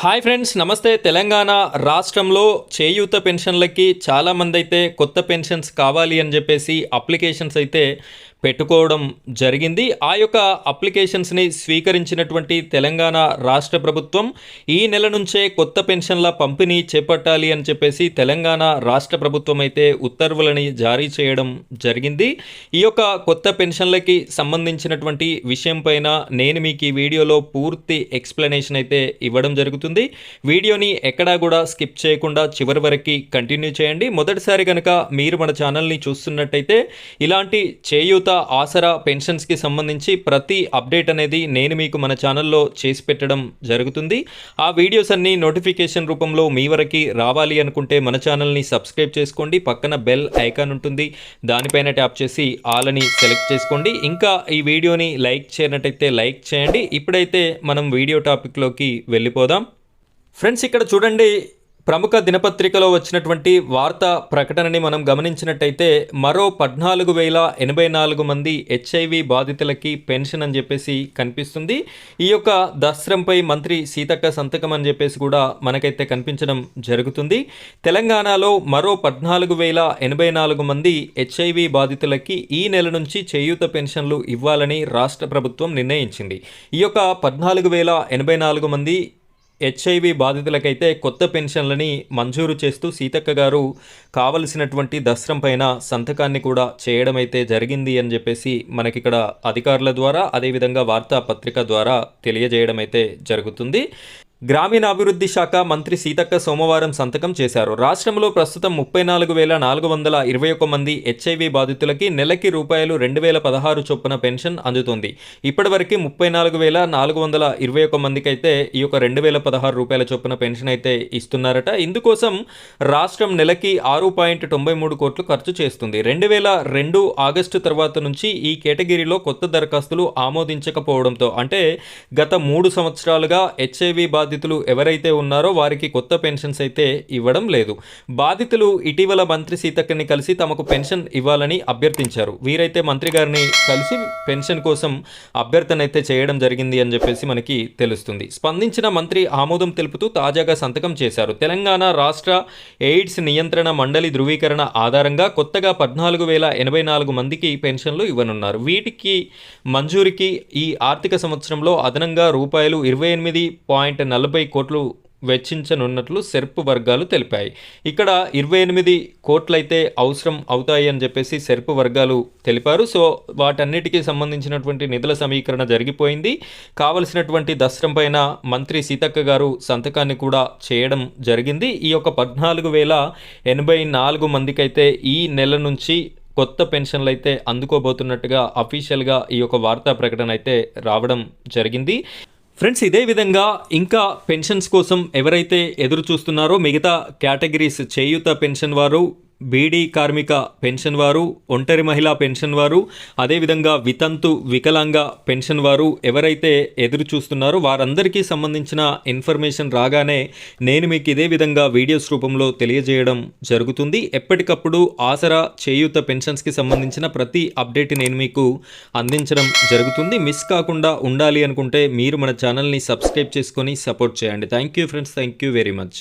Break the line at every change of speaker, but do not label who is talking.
Hi friends నమస్తే. తెలంగాణ రాష్ట్రంలో చేయూత పెన్షన్లకి చాలామంది అయితే కొత్త పెన్షన్స్ కావాలి అని చెప్పేసి అప్లికేషన్స్ అయితే పెట్టుకోవడం జరిగింది. ఆ యొక్క అప్లికేషన్స్ని స్వీకరించినటువంటి తెలంగాణ రాష్ట్ర ప్రభుత్వం ఈ నెల నుంచే కొత్త పెన్షన్ల పంపిణీ చేపట్టాలి అని చెప్పేసి తెలంగాణ రాష్ట్ర ప్రభుత్వం అయితే ఉత్తర్వులని జారీ చేయడం జరిగింది. ఈ యొక్క కొత్త పెన్షన్లకి సంబంధించినటువంటి విషయం పైన నేను మీకు ఈ వీడియోలో పూర్తి ఎక్స్ప్లెనేషన్ అయితే ఇవ్వడం జరుగుతుంది. వీడియోని ఎక్కడా కూడా స్కిప్ చేయకుండా చివరి వరకు కంటిన్యూ చేయండి. మొదటిసారి కనుక మీరు మన ఛానల్ని చూస్తున్నట్టయితే ఇలాంటి చేయూత ఆసరా పెన్షన్స్కి సంబంధించి ప్రతి అప్డేట్ అనేది నేను మీకు మన ఛానల్లో చేసి పెట్టడం జరుగుతుంది. ఆ వీడియోస్ అన్నీ నోటిఫికేషన్ రూపంలో మీ వరకు రావాలి అనుకుంటే మన ఛానల్ని సబ్స్క్రైబ్ చేసుకోండి. పక్కన బెల్ ఐకాన్ ఉంటుంది. దానిపైన ట్యాప్ చేసి ఆల్ అని సెలెక్ట్ చేసుకోండి. ఇంకా ఈ వీడియోని లైక్ చేయనట్టయితే లైక్ చేయండి. ఇప్పుడైతే మనం వీడియో టాపిక్లోకి వెళ్ళిపోదాం. ఫ్రెండ్స్ ఇక్కడ చూడండి ప్రముఖ దినపత్రికలో వచ్చినటువంటి వార్తా ప్రకటనని మనం గమనించినట్టయితే మరో పద్నాలుగు వేల ఎనభై నాలుగు మంది హెచ్ఐవి బాధితులకి పెన్షన్ అని చెప్పేసి కనిపిస్తుంది. ఈ యొక్క దస్త్రంపై మంత్రి సీతక్క సంతకం అని చెప్పేసి కూడా మనకైతే కనిపించడం జరుగుతుంది. తెలంగాణలో మరో పద్నాలుగు వేల ఎనభై నాలుగు మంది హెచ్ఐవి బాధితులకి ఈ నెల నుంచి చేయూత పెన్షన్లు ఇవ్వాలని రాష్ట్ర ప్రభుత్వం నిర్ణయించింది. ఈ యొక్క పద్నాలుగు వేల ఎనభై నాలుగు మంది హెచ్ఐవి బాధితులకైతే కొత్త పెన్షన్లని మంజూరు చేస్తూ సీతక్క గారు కావలసినటువంటి దస్త్రం పైన సంతకాన్ని కూడా చేయడం అయితే జరిగింది అని చెప్పేసి మనకిక్కడ అధికారుల ద్వారా అదేవిధంగా వార్తాపత్రిక ద్వారా తెలియజేయడం అయితే జరుగుతుంది. గ్రామీణాభివృద్ధి శాఖ మంత్రి సీతక్క సోమవారం సంతకం చేశారు. రాష్ట్రంలో ప్రస్తుతం ముప్పై నాలుగు వేల నాలుగు వందల ఇరవై ఒక్క మంది హెచ్ఐవి బాధితులకి నెలకి రూపాయలు రెండు వేల పదహారు చొప్పున పెన్షన్ అందుతుంది. ఇప్పటివరకు ముప్పై నాలుగు వేల నాలుగు వందల ఇరవై ఒక్క మందికి అయితే ఈ యొక్క రెండు వేల పదహారు రూపాయల చొప్పున పెన్షన్ అయితే ఇస్తున్నారట. ఇందుకోసం రాష్ట్రం నెలకి ఆరు పాయింట్ తొంభై మూడు కోట్లు ఖర్చు చేస్తుంది. రెండు వేల రెండు ఆగస్టు తర్వాత నుంచి ఈ కేటగిరీలో కొత్త దరఖాస్తులు ఆమోదించకపోవడంతో అంటే గత మూడు సంవత్సరాలుగా హెచ్ఐవి బాధితులు ఎవరైతే ఉన్నారో వారికి కొత్త పెన్షన్స్ అయితే ఇవ్వడం లేదు. బాధితులు ఇటీవల మంత్రి సీతక్కని కలిసి తమకు పెన్షన్ ఇవ్వాలని అభ్యర్థించారు. వీరైతే మంత్రి గారిని కలిసి పెన్షన్ కోసం అభ్యర్థన అయితే చేయడం జరిగింది అని చెప్పేసి మనకి తెలుస్తుంది. స్పందించిన మంత్రి ఆమోదం తెలుపుతూ తాజాగా సంతకం చేశారు. తెలంగాణ రాష్ట్ర ఎయిడ్స్ నియంత్రణ మండలి ధృవీకరణ ఆధారంగా కొత్తగా పద్నాలుగు వేల ఎనభై నాలుగు మందికి పెన్షన్లు ఇవ్వనున్నారు. వీటికి మంజూరికి ఈ ఆర్థిక సంవత్సరంలో అదనంగా రూపాయలు ఇరవై ఎనిమిది పాయింట్ నలభై కోట్లు వెచ్చించనున్నట్లు సెర్ప్ వర్గాలు తెలిపాయి. ఇక్కడ ఇరవై ఎనిమిది కోట్లయితే అవసరం అవుతాయి అని చెప్పేసి సెర్ప్ వర్గాలు తెలిపారు. సో వాటన్నిటికీ సంబంధించినటువంటి నిధుల సమీకరణ జరిగిపోయింది. కావలసినటువంటి దస్త్రం పైన మంత్రి సీతక్క గారు సంతకాన్ని కూడా చేయడం జరిగింది. ఈ యొక్క పద్నాలుగు వేల ఎనభై నాలుగు మందికైతే ఈ నెల నుంచి కొత్త పెన్షన్లు అయితే అందుకోబోతున్నట్టుగా అఫీషియల్గా ఈ యొక్క వార్తా ప్రకటన అయితే రావడం జరిగింది. ఫ్రెండ్స్ ఇదే విధంగా ఇంకా పెన్షన్స్ కోసం ఎవరైతే ఎదురు చూస్తున్నారో మిగతా కేటగిరీస్ చేయూత పెన్షన్ వారు బీడీ కార్మిక పెన్షన్ వారు ఒంటరి మహిళా పెన్షన్ వారు అదేవిధంగా వితంతు వికలాంగ పెన్షన్ వారు ఎవరైతే ఎదురు చూస్తున్నారో వారందరికీ సంబంధించిన ఇన్ఫర్మేషన్ రాగానే నేను మీకు ఇదే విధంగా వీడియోస్ రూపంలో తెలియజేయడం జరుగుతుంది. ఎప్పటికప్పుడు ఆసరా చేయూత పెన్షన్స్కి సంబంధించిన ప్రతి అప్డేట్ నేను మీకు అందించడం జరుగుతుంది. మిస్ కాకుండా ఉండాలి అనుకుంటే మీరు మన ఛానల్ని సబ్స్క్రైబ్ చేసుకొని సపోర్ట్ చేయండి. Thank you friends. Thank you very much.